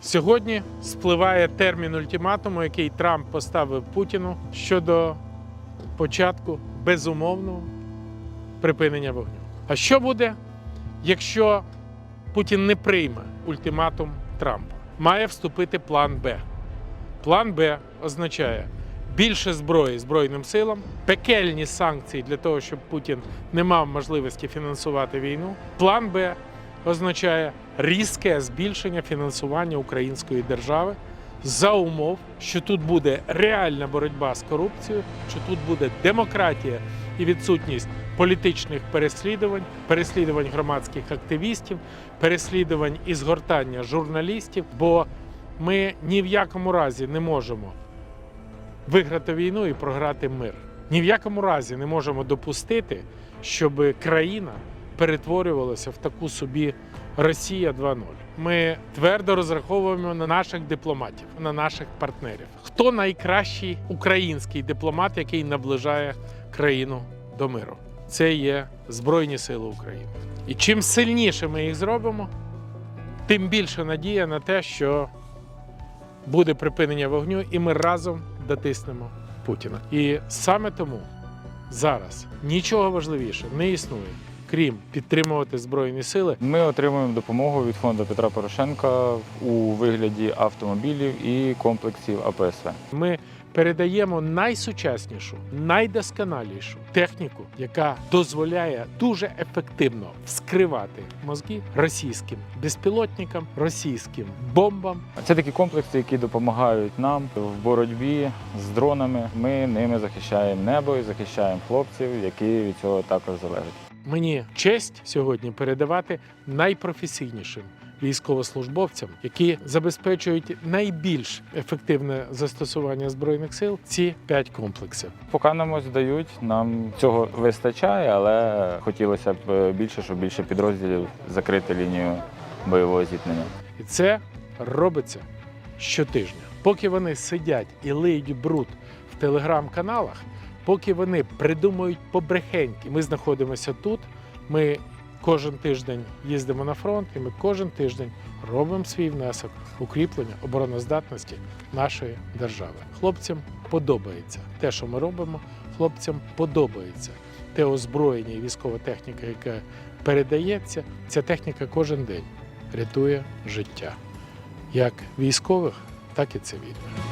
Сьогодні спливає термін ультиматуму, який Трамп поставив Путіну щодо початку безумовного припинення вогню. А що буде, якщо Путін не прийме ультиматум Трампа? Має вступити план Б. План Б означає більше зброї Збройним силам, пекельні санкції для того, щоб Путін не мав можливості фінансувати війну. План Б означає різке збільшення фінансування української держави за умов, що тут буде реальна боротьба з корупцією, що тут буде демократія і відсутність політичних переслідувань, переслідувань громадських активістів, переслідувань і згортання журналістів. Бо ми ні в якому разі не можемо виграти війну і програти мир. Ні в якому разі не можемо допустити, щоб країна перетворювалася в таку собі Росія 2.0. Ми твердо розраховуємо на наших дипломатів, на наших партнерів. Хто найкращий український дипломат, який наближає країну до миру? Це є Збройні Сили України. І чим сильніше ми їх зробимо, тим більше надія на те, що буде припинення вогню, і ми разом дотиснемо Путіна. І саме тому зараз нічого важливіше не існує, крім підтримувати збройні сили. Ми отримуємо допомогу від фонду Петра Порошенка у вигляді автомобілів і комплексів АПСВ. Ми передаємо найсучаснішу, найдосконалішу техніку, яка дозволяє дуже ефективно вскривати мозги російським безпілотникам, російським бомбам. Це такі комплекси, які допомагають нам в боротьбі з дронами. Ми ними захищаємо небо і захищаємо хлопців, які від цього також залежать. Мені честь сьогодні передавати найпрофесійнішим військовослужбовцям, які забезпечують найбільш ефективне застосування збройних сил. Ці п'ять комплексів. Поки нам ось дають, нам цього вистачає, але хотілося б більше, щоб більше підрозділів закрити лінію бойового зіткнення. І це робиться щотижня. Поки вони сидять і лиють бруд в телеграм-каналах, поки вони придумують побрехеньки, ми знаходимося тут. Ми кожен тиждень їздимо на фронт, і ми кожен тиждень робимо свій внесок укріплення обороноздатності нашої держави. Хлопцям подобається те, що ми робимо. Хлопцям подобається те озброєння і військова техніка, яка передається. Ця техніка кожен день рятує життя як військових, так і цивільних.